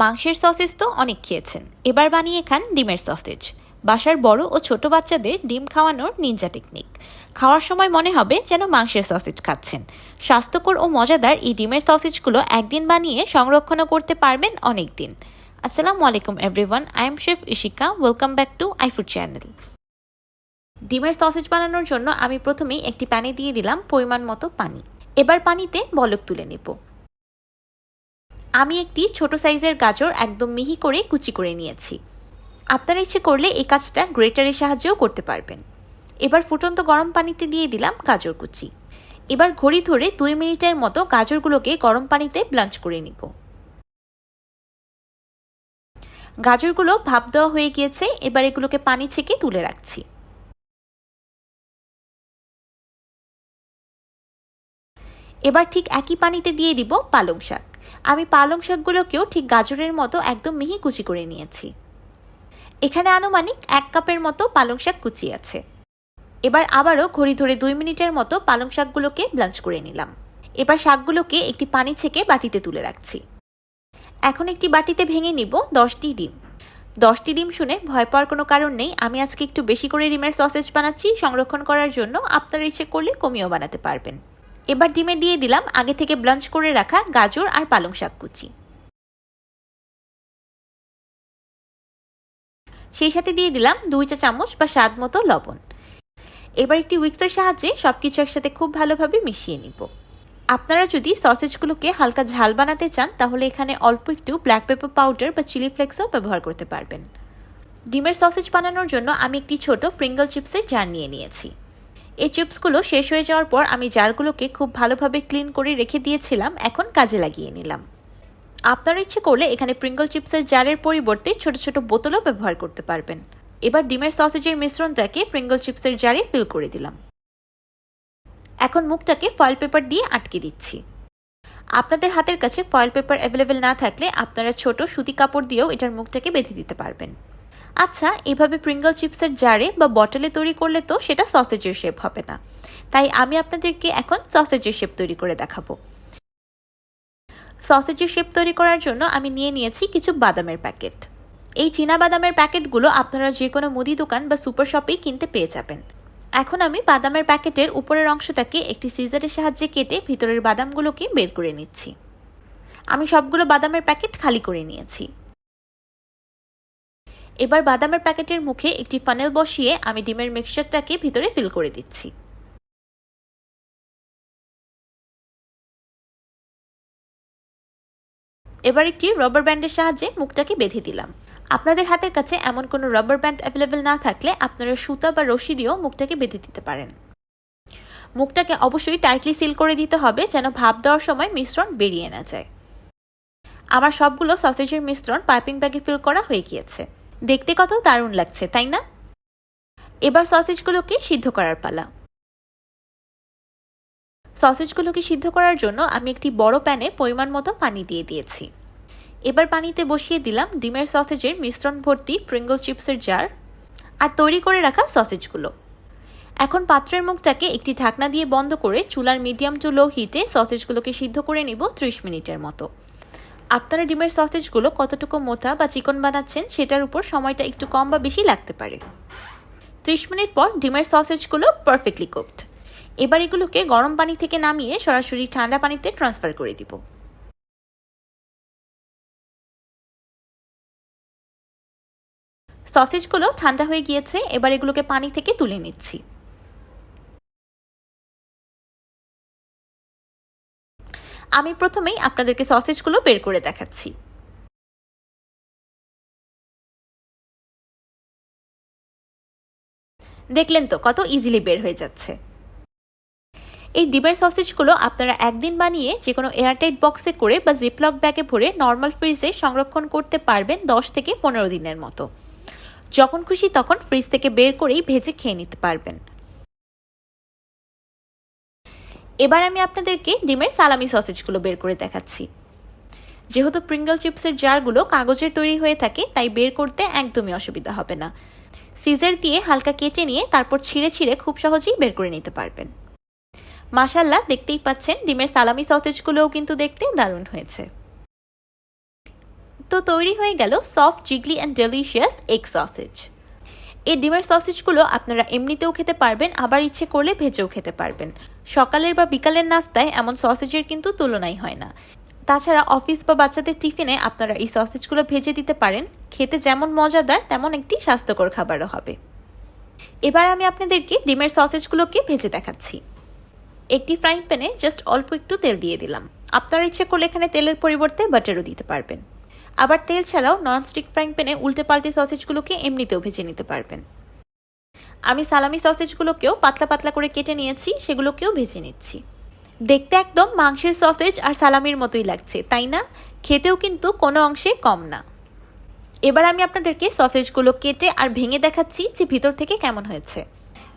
মাংসের সসেজ তো অনেক খেয়েছেন। এবার বানিয়ে খান ডিমের সসেজ বাসার বড় ও ছোট বাচ্চাদের ডিম খাওয়ানোর নিনজা টেকনিক খাওয়ার সময় মনে হবে যেন মাংসের সসেজ খাচ্ছেন। স্বাস্থ্যকর ও মজাদার এই ডিমের সসেজগুলো একদিন বানিয়ে সংরক্ষণও করতে পারবেন অনেক দিন আসসালামু আলাইকুম everyone I am chef Ishika welcome back to iFood channel ডিমের সসেজ বানানোর জন্য আমি প্রথমেই একটি প্যানে দিয়ে দিলাম পরিমাণ মতো পানি। এবার পানিতে বলক তুলে নেব। আমি একটি ছোট সাইজের গাজর একদম মিহি করে কুচি করে নিয়েছি। আপনারা ইচ্ছে করলে এই কাজটা গ্রেটারের সাহায্যেও করতে পারবেন। এবার ফুটন্ত গরম পানিতে দিয়ে দিলাম গাজর কুচি। এবার ঘড়ি ধরে দুই মিনিটের মতো গাজরগুলোকে গরম পানিতে ব্লাঞ্চ করে নিব। গাজরগুলো ভাপ দেওয়া হয়ে গিয়েছে, এবার এগুলোকে পানি ছেঁকে তুলে রাখছি। এবার ঠিক একই পানিতে দিয়ে দিব পালং শাক। আমি পালং শাকগুলোকেও ঠিক গাজরের মতো একদম মিহি কুচি করে নিয়েছি। এখানে আনুমানিক এক কাপের মতো পালং শাক কুচি আছে। এবার আবারও ঘড়ি ধরে দুই মিনিটের মতো পালং শাকগুলোকে ব্লাঞ্চ করে নিলাম। এবার শাকগুলোকে একটি পানি ছেঁকে বাটিতে তুলে রাখছি। এখন একটি বাটিতে ভেঙে নিব দশটি ডিম। দশটি ডিম শুনে ভয় পাওয়ার কোনো কারণ নেই। আমি আজকে একটু বেশি করে ডিমের সসেজ বানাচ্ছি। সংরক্ষণ করার জন্য আপনারা ইচ্ছে করলে কমিয়েও বানাতে পারবেন। এবার ডিমে দিয়ে দিলাম আগে থেকে ব্লাঞ্চ করে রাখা গাজর আর পালং শাক কুচি। সেই সাথে দিয়ে দিলাম দুই চা চামচ বা স্বাদ মতো লবণ। এবার একটি উইক্সের সাহায্যে সব কিছু একসাথে খুব ভালোভাবে মিশিয়ে নিব। আপনারা যদি সসেজগুলোকে হালকা ঝাল বানাতে চান, তাহলে এখানে অল্প একটু ব্ল্যাক পেপার পাউডার বা চিলি ফ্লেক্সও ব্যবহার করতে পারবেন। ডিমের সসেজ বানানোর জন্য আমি একটি ছোট প্রিঙ্গল চিপসের জার নিয়ে নিয়েছি। এই চিপসগুলো শেষ হয়ে যাওয়ার পর আমি জারগুলোকে খুব ভালোভাবে ক্লিন করে রেখে দিয়েছিলাম, এখন কাজে লাগিয়ে নিলাম। আপনার ইচ্ছে করলে এখানে প্রিঙ্গল চিপসের জারের পরিবর্তে ছোট ছোট বোতলও ব্যবহার করতে পারবেন। এবার ডিমের সসেজের মিশ্রণটাকে প্রিঙ্গল চিপসের জারে ফিল করে দিলাম। এখন মুখটাকে ফয়েল পেপার দিয়ে আটকে দিচ্ছি। আপনাদের হাতের কাছে ফয়েল পেপার অ্যাভেলেবেল না থাকলে আপনারা ছোট সুতি কাপড় দিয়েও এটার মুখটাকে বেঁধে দিতে পারবেন। আচ্ছা এভাবে প্রিঙ্গল চিপসের জারে বা বটলে তৈরি করলে তো সেটা সসেজের শেপ হবে না। তাই আমি আপনাদেরকে এখন সসেজের শেপ তৈরি করে দেখাবো। সসেজের শেপ তৈরি করার জন্য আমি নিয়ে নিয়েছি কিছু বাদামের প্যাকেট এই চীনা বাদামের প্যাকেটগুলো আপনারা যে কোনো মুদি দোকান বা সুপার শপেই কিনতে পেয়ে যাবেন। এখন আমি বাদামের প্যাকেটের উপরের অংশটাকে একটি সিজারের সাহায্যে কেটে ভিতরের বাদামগুলোকে বের করে নিচ্ছি। আমি সবগুলো বাদামের প্যাকেট খালি করে নিয়েছি। এবার বাদামের প্যাকেটের মুখে একটি ফানেল বসিয়ে আমি ডিমের মিক্সচারটাকে ভিতরে ফিল করে দিচ্ছি। এবার একটি রবার ব্যান্ডের সাহায্যে মুখটাকে বেঁধে দিলাম। আপনাদের হাতের কাছে এমন কোনো রাবার ব্যান্ড অ্যাভেলেবেল না থাকলে আপনারা সুতা বা রশি দিয়েও মুখটাকে বেঁধে দিতে পারেন। মুখটাকে অবশ্যই টাইটলি সিল করে দিতে হবে যেন ভাপ দেওয়ার সময় মিশ্রণ বেরিয়ে না যায়। আমার সবগুলো সসেজের মিশ্রণ পাইপিং ব্যাগে ফিল করা হয়ে গিয়েছে। দেখতে কত দারুণ লাগছে, তাই না? এবার সসেজগুলোকে সিদ্ধ করার পালা। সসেজগুলোকে সিদ্ধ করার জন্য আমি একটি বড় প্যানে পরিমাণ মতো পানি দিয়ে দিয়েছি। এবার পানিতে বসিয়ে দিলাম ডিমের সসেজের মিশ্রণ ভর্তি প্রিঙ্গল চিপসের জার আর তৈরি করে রাখা সসেজগুলো। এখন পাত্রের মুখটাকে একটি ঢাকনা দিয়ে বন্ধ করে চুলার মিডিয়াম টু লো হিটে সসেজগুলোকে সিদ্ধ করে নিব ত্রিশ মিনিটের মতো। আপনারা ডিমের সসেজগুলো কতটুকু মোটা বা চিকন বানাচ্ছেন সেটার উপর সময়টা একটু কম বা বেশি লাগতে পারে। ত্রিশ মিনিট পর ডিমের সসেজগুলো পারফেক্টলি কুকড এবার এগুলোকে গরম পানি থেকে নামিয়ে সরাসরি ঠান্ডা পানিতে ট্রান্সফার করে দিব। সসেজগুলো ঠান্ডা হয়ে গিয়েছে, এবার এগুলোকে পানি থেকে তুলে নিচ্ছি। আমি প্রথমেই আপনাদেরকে সসেজগুলো বের করে দেখাচ্ছি। দেখলেন তো, কত ইজিলি বের হয়ে যাচ্ছে। এই ডিমের সসেজগুলো আপনারা একদিন বানিয়ে যে কোনো এয়ারটাইট বক্সে করে বা জিপলক ব্যাগে ভরে নর্মাল ফ্রিজে সংরক্ষণ করতে পারবেন দশ থেকে পনেরো দিনের মতো। যখন খুশি তখন ফ্রিজ থেকে বের করেই ভেজে খেয়ে নিতে পারবেন। এবার আমি আপনাদেরকে ডিমের সালামি সসেজগুলো বের করে দেখাচ্ছি। যেহেতু প্রিঙ্গল চিপসের জারগুলো কাগজের তৈরি হয়ে থাকে, তাই বের করতে একদমই অসুবিধা হবে না। সিজার দিয়ে হালকা কেটে নিয়ে তারপর ছিঁড়ে ছিঁড়ে খুব সহজেই বের করে নিতে পারবেন। মাসাল্লাহ দেখতেই পাচ্ছেন, ডিমের সালামি সসেজগুলোও কিন্তু দেখতে দারুণ হয়েছে। তো তৈরি হয়ে গেল soft jiggly and delicious egg sausage এই ডিমের সসেজগুলো আপনারা এমনিতেও খেতে পারবেন, আবার ইচ্ছে করলে ভেজেও খেতে পারবেন। সকালের বা বিকালের নাস্তায় এমন সসেজের কিন্তু তুলনাই হয় না। তাছাড়া অফিস বা বাচ্চাদের টিফিনে আপনারা এই সসেজগুলো ভেজে দিতে পারেন। খেতে যেমন মজাদার, তেমন একটি স্বাস্থ্যকর খাবারও হবে। এবার আমি আপনাদেরকে ডিমের সসেজগুলোকে ভেজে দেখাচ্ছি। একটি ফ্রাইং প্যানে জাস্ট অল্প একটু তেল দিয়ে দিলাম। আপনার ইচ্ছে করলে এখানে তেলের পরিবর্তে বাটারও দিতে পারবেন। আবার তেল ছাড়াও ননস্টিক ফ্রাইং প্যানে উল্টে পাল্টে সসেজগুলোকে এমনিতেও ভেজে নিতে পারবেন। আমি সালামি সসেজগুলোকেও পাতলা পাতলা করে কেটে নিয়েছি, সেগুলোকেও ভেজে নিচ্ছি। দেখতে একদম মাংসের সসেজ আর সালামির মতোই লাগছে, তাই না? খেতেও কিন্তু কোনো অংশে কম না। এবার আমি আপনাদেরকে সসেজগুলো কেটে আর ভেঙে দেখাচ্ছি যে ভিতর থেকে কেমন হয়েছে।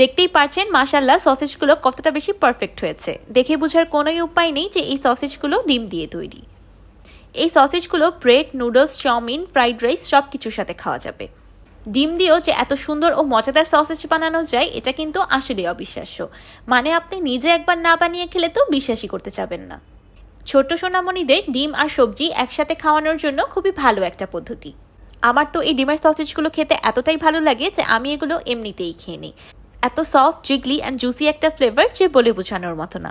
দেখতেই পারছেন মাশাল্লাহ সসেজগুলো কতটা বেশি পারফেক্ট হয়েছে। দেখে বোঝার কোনোই উপায় নেই যে এই সসেজগুলো ডিম দিয়ে তৈরি। এই সসেজগুলো bread, noodles, chowmein, fried rice সব কিছুর সাথে খাওয়া যাবে। ডিম দিয়েও যে এত সুন্দর ও মজাদার সসেজ বানানো যায়, এটা কিন্তু আসলেই অবিশ্বাস্য। মানে আপনি নিজে একবার না বানিয়ে খেলে তো বিশ্বাসই করতে চাবেন না। ছোট সোনামণিদের ডিম আর সবজি একসাথে খাওয়ানোর জন্য খুবই ভালো একটা পদ্ধতি। আমার তো এই ডিমের সসেজগুলো খেতে এতটাই ভালো লাগে যে আমি এগুলো এমনিতেই খেয়ে নিই। এত সফট, জিগলি অ্যান্ড জুসি একটা ফ্লেভার যে বলে বোঝানোর মতো না।